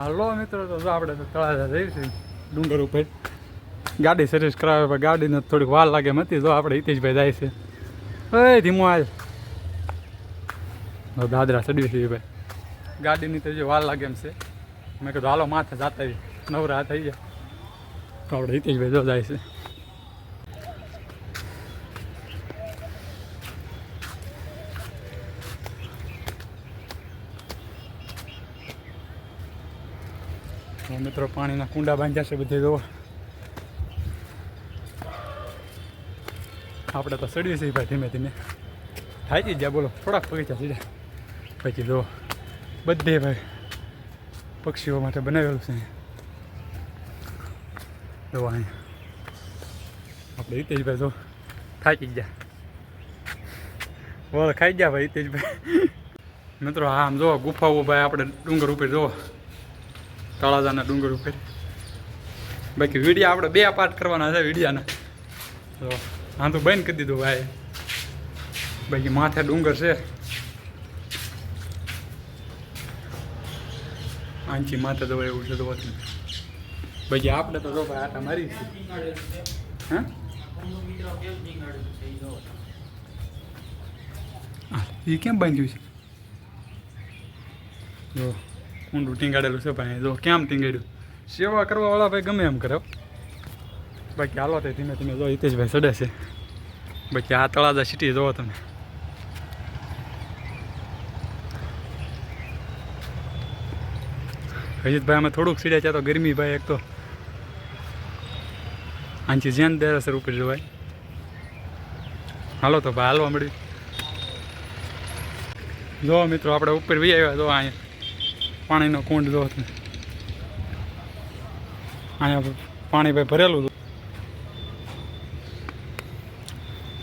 હાલો મિત્રો, તો આપણે તો તળાજા જઈશું ડુંગર ઉપર. ગાડી સર્વિસ કરાવે, પણ ગાડીને થોડીક વાર લાગે નથી જો આપણે હિતેશભાઈ જાય છે. હે ધીમો હાલ. દાદરા ચડવી છે ભાઈ. ગાડીની તો જે વાર લાગે એમ છે. મેં કીધું, હાલો, માથે જાતા નવરા થઈ ગયા. તો આપણે હિતેશભાઈ જો જાય છે. મિત્રો, પાણીના કુંડા બાંધ્યા છે બધે જોવા આપણે તો ચડીએ છીએ ભાઈ ધીમે ધીમે. થાકી ગયા બોલો, થોડાક પગીચા સીધા પછી જો બધે ભાઈ પક્ષીઓ માટે બનાવેલું છે. જો અહીંયા આપણે હિતેશભાઈ જો થાકી ગયા બોલ, ખાઈ ગયા ભાઈ હિતેશભાઈ. મિત્રો, આમ જો ગુફાઓ ભાઈ, આપણે ડુંગર ઉપર જોવો તળાજાના ડુંગર ઉપર. બાકી વીડિયો આપણે બે પાર્ટ કરવાના છે વિડીયાના. તો હા તો બંધ કરી દીધું ભાઈ. બાકી માથે ડુંગર છે. આંચી માથે તો એવું છે તો બાકી આપણે તો ભાઈ આટા મારી હા? એ કેમ બાંધ્યું છે? જો ઊંડું ટીંગાડેલું છે ભાઈ. જો કેમ ટીંગાડ્યું? સેવા કરવાવાળા ભાઈ ગમે એમ કરે બાકી હાલો તે ધીમે ધીમે જો હિતેશભાઈ ચડે છે. બાકી આ તળાજા સિટી જોવો તમે. હજીતભાઈ અમે થોડુંક સીડ્યા છે તો ગરમી ભાઈ એક તો. આંચી જેન દેરાસર ઉપર જવાય. હાલો તો ભાઈ હાલવા મળ્યું. જો મિત્રો, આપણે ઉપર વી આવ્યા જો અહીંયા. પાણીનો કુંડ જો અહીંયા પાણી ભાઈ ભરેલું હતું.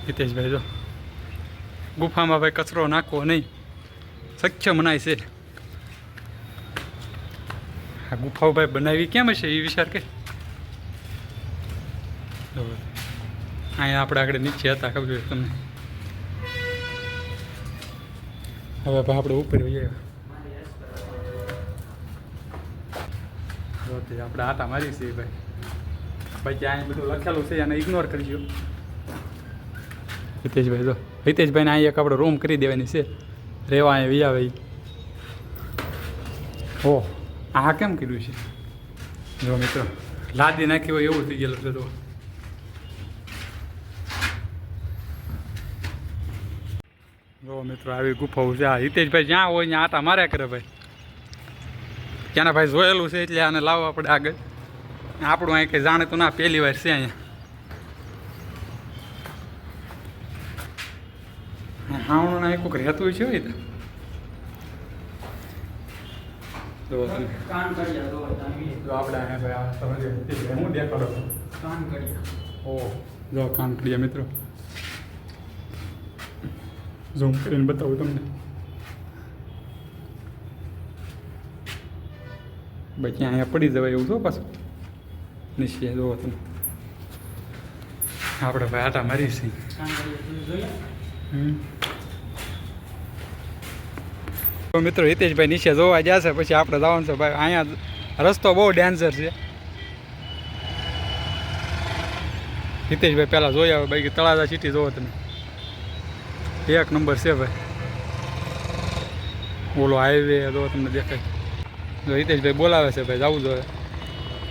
હિતેશભાઈ, જો. ગુફામાં ભાઈ કચરો નાખવો નહીં. શક્ય મનાય છે. આ ગુફાઓ ભાઈ બનાવી કેમ હશે, એ વિચાર કે. અહીંયા આપણે આગળ નીચે હતા, ખબર તમને. હવે આપણે ઉપર જઈએ તે આપણે આટા મારી છીએ ભાઈ. પછી અહીંયા બધું લખેલું છે એને ઇગ્નોર કરજો હિતેશભાઈ તો હિતેશભાઈને અહીં એક આપણે રૂમ કરી દેવાની છે. રહેવા અહીંયા વી આવે ઈ. ઓ, આ કેમ કર્યું છે? જો મિત્રો, લાદી નાખી હોય એવું થઈ ગયેલું છે તો જો મિત્રો, આવી ગુફાઓ છે. આ હિતેશભાઈ જ્યાં હોય ત્યાં આટા માર્યા કરે ભાઈ. ત્યાંના ભાઈ જોયેલું છે એટલે આને લાવવા પડે આગળ. આપણું અહીં કંઈ જાણે તો ના પહેલી વાર છે અહીંયા. હાવણું ના કોઈક રહેતું છે હોય તો. કાન આપણે હું દેખાડો છું. કાન કર્યા ઓ જો કામ કરીએ મિત્રો. ઝૂમ કરીને બતાવું તમને. બાકી અહીંયા પડી જવાય એવું છો પાછું. નિશ્ચય જોવો તમે. આપણે ભાઈ આટા મારી છીએ. તો મિત્રો હિતેશભાઈ નીચે જોવા જશે પછી આપણે જવાનું છે ભાઈ. અહીંયા રસ્તો બહુ ડેન્જર છે. હિતેશભાઈ પહેલાં જોઈ આવે, બાકી તળાજા સિટી જોવો તમે. એક નંબર છે ભાઈ. ઓલો હાઈવે જોવો તમને દેખાય. હિતેશભાઈ બોલાવે છે, ભાઈ જવું જોઈએ.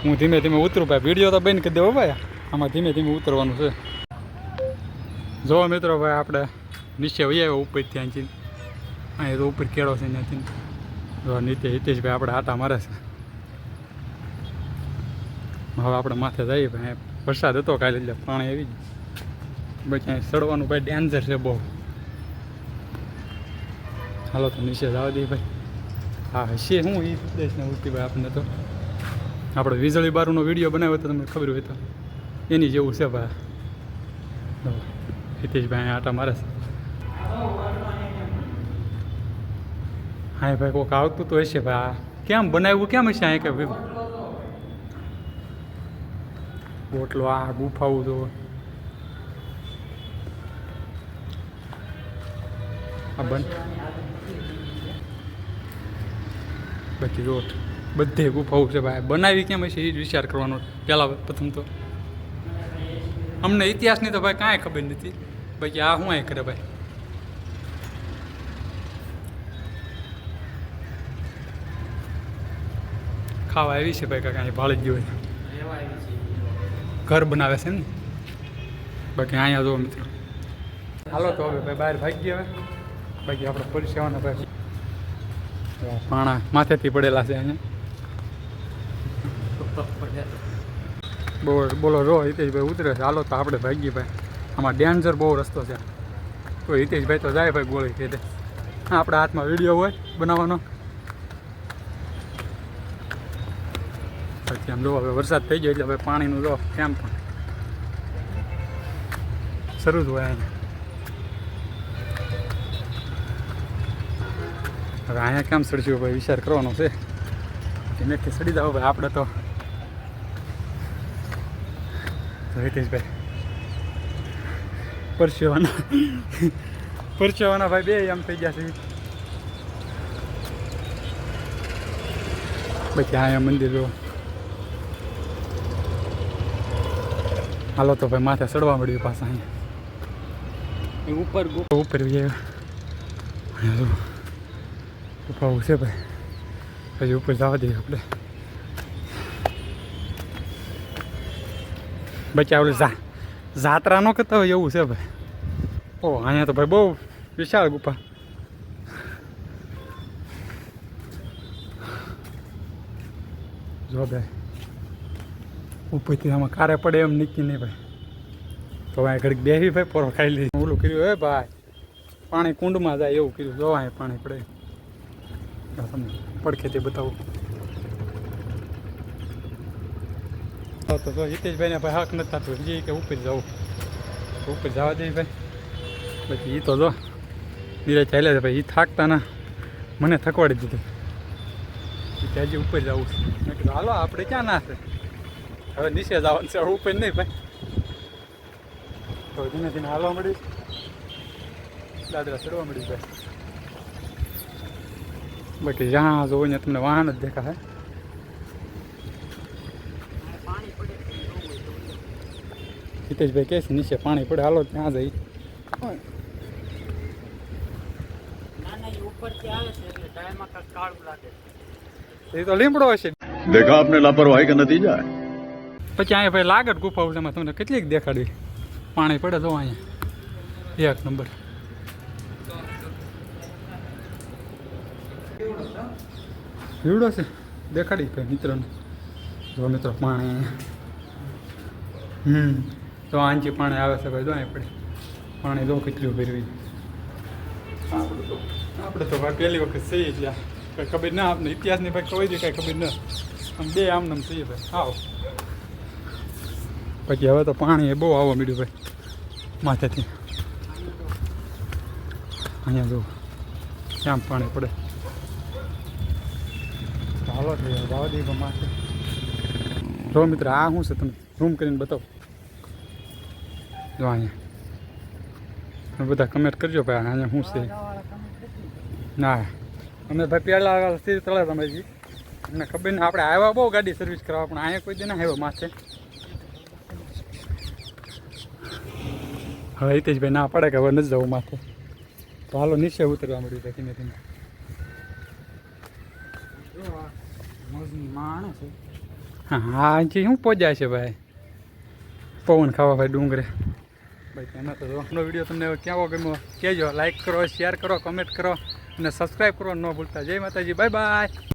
હું ધીમે ધીમે ઉતરું, ભાઈ વીડિયો તો બંધ કરી દેવો, ભાઈ. આમાં ધીમે ધીમે ઉતરવાનું છે. જો મિત્રો, ભાઈ, આપણે નીચે વહી આવ્યો ઉપર ત્યાંથી અહીંયા તો ઉપર કેળો છે ત્યાંથી જો નીચે હિતેશભાઈ આપણે આટા મારે છે. હવે આપણે માથે જઈએ, ભાઈ. વરસાદ હતો કાલે, એટલે પાણી આવી ગયું. પછી સડવાનું ભાઈ ડેન્જર છે બહુ. હાલો તો નીચે જવા દઈએ, ભાઈ. હા હશે હું એ દેશને ઉઠી ભાઈ આપણને તો. આપણે વીજળી બારુનો વીડિયો બનાવ્યો તો તમને ખબર હોય તો. એની જેવું છે ભાઈ હિતેશભાઈ આટા મારે છે. હા ભાઈ કોઈક આવતું તો હશે ભાઈ આ કેમ બનાવ્યું, કેમ હશે અહીં કે બોટલો આ ગુફાવું તો. આ બન બાકી રોટ બધે ગુફાઓ છે ભાઈ. બનાવી કેમ હશે એ જ વિચાર કરવાનો પહેલાં પ્રથમ તો. અમને ઇતિહાસની તો ભાઈ કાંઈ ખબર નથી. બાકી આ શું કરે ભાઈ? ખાવા આવી છે ભાઈ કાંઈ ભાળી ગયું હોય ઘર બનાવે છે ને? બાકી અહીંયા જો મિત્રો. હાલો તો હવે ભાઈ બહાર ભાગી હવે. બાકી આપણે પરિસેવાના ભાઈ. પાણા માથેથી પડેલા છે અહીંયા. બહુ બોલો રો હિતેશભાઈ ઉતરે છે. હાલો તો આપણે ભાગીએ ભાઈ. આમાં ડેન્જર બહુ રસ્તો છે. તો હિતેશભાઈ તો જાય ભાઈ ગોળી કે આપણા હાથમાં વીડિયો હોય બનાવવાનો. પછી આમ જો હવે વરસાદ થઈ ગયો એટલે હવે પાણીનું જો કેમ પણ શરૂ જ હોય અહીંયા. હવે અહીંયા કેમ સડશું ભાઈ? વિચાર કરવાનો છે. ધીમેથી સડી જાવ ભાઈ આપણે તો. હિતેશભાઈ. પરસેવાના. પરસેવાના ભાઈ બે એમ થઈ ગયા છે. પછી અહીંયા મંદિર જો હાલો તો ભાઈ માથે ચડવા મળ્યું પાછા અહીંયા. એ ઉપર ગુફા ગુફા છે ભાઈ પછી ઉપર જવા દઈએ આપણે બચ્ચા ઓલું જા જાત્રા ન કરતા હોય એવું છે ભાઈ ઓ અહીંયા તો ભાઈ બહુ વિશાળ ગુફા જો ભાઈ ઉપરથી આમાં કારે પડે એમ નીકળી નહીં ભાઈ તો અહીંયા ઘડીક બેસી ભાઈ પોરો ખાઈ લીધી ઓલું કર્યું હે ભાઈ પાણી કુંડમાં જાય એવું કર્યું જો અહીંયા પાણી પડે તમને પડખેથી બતાવું. તો તો હિતેશભાઈને ભાઈ હાક નથી થતું. હજી કે ઉપર જવું ઉપર જવા દે ભાઈ. પછી એ તો જો ધીરે ચાલ્યા છે ભાઈ. એ થાકતા ના. મને થકવાડી દીધું. હજી ઉપર જવું છે. મેં કીધું, હાલો, આપણે ક્યાં ના છે? હવે નીચે જવાનું છે. ઉપર નહીં ભાઈ. તો ધીમે ધીમે હાલવા મળી દાદરા ચડવા મળી ભાઈ. બાકી જ્યાં જોવો ને તમને વાહન જ દેખાય હિતેશભાઈ કહે છે નીચે પાણી પડે. હાલો ત્યાં જઈ એ તો લીમડો હશે. દેખા પછી અહીંયા ભાઈ લાગટ ગુફાઓ એમાં તમને કેટલીક દેખાડી પાણી પડે તો અહીંયા. એક નંબર. એવડો છે. દેખાડી ભાઈ મિત્રોને. જો મિત્રો પાણી. હમ. તો આંચી પાણી આવે છે ભાઈ અહીં પડે. પાણી જો કેટલું ભેરવી આપણે તો આપણે તો ભાઈ પહેલી વખત સહી એટલે કંઈ ખબર ના આપણે ઇતિહાસની ભાઈ કોઈ દે કાંઈ ખબર ના. આમ બે આમ નામ સહી ભાઈ. આવો. પછી હવે તો પાણી એ બહુ આવવા મળ્યું ભાઈ. માથેથી. અહીંયા જો. ક્યાં પાણી પડે? હાલો જવા માથે જો મિત્ર, આ શું છે તમે ઝૂમ કરીને બતાવો. જો અહીંયા. તમે બધા કમેન્ટ કરજો ભાઈ અહીંયા શું છે? ના. અમે ભાઈ પહેલાં સ્થિર તળે તમે જી. અમને ખબર ને આપણે આવ્યા બહુ ગાડી સર્વિસ કરાવવા પણ અહીંયા કોઈ દે ના આવ્યો માથે. હવે હિતેશભાઈ ના પડે કે હવે નથી જવું માથે. તો હાલો નીચે ઉતરવા મળ્યું ધીમે ધીમે. હા હા શું પહોંચ્યા છે ભાઈ? પવન ખાવા ભાઈ ડુંગરે. ભાઈ તેના તો રોકનો વીડિયો તમને કેવો ગમ્યો કહેજો લાઇક કરો શેર કરો કમેન્ટ કરો અને સબસ્ક્રાઈબ કરો ન ભૂલતા. જય માતાજી બાય બાય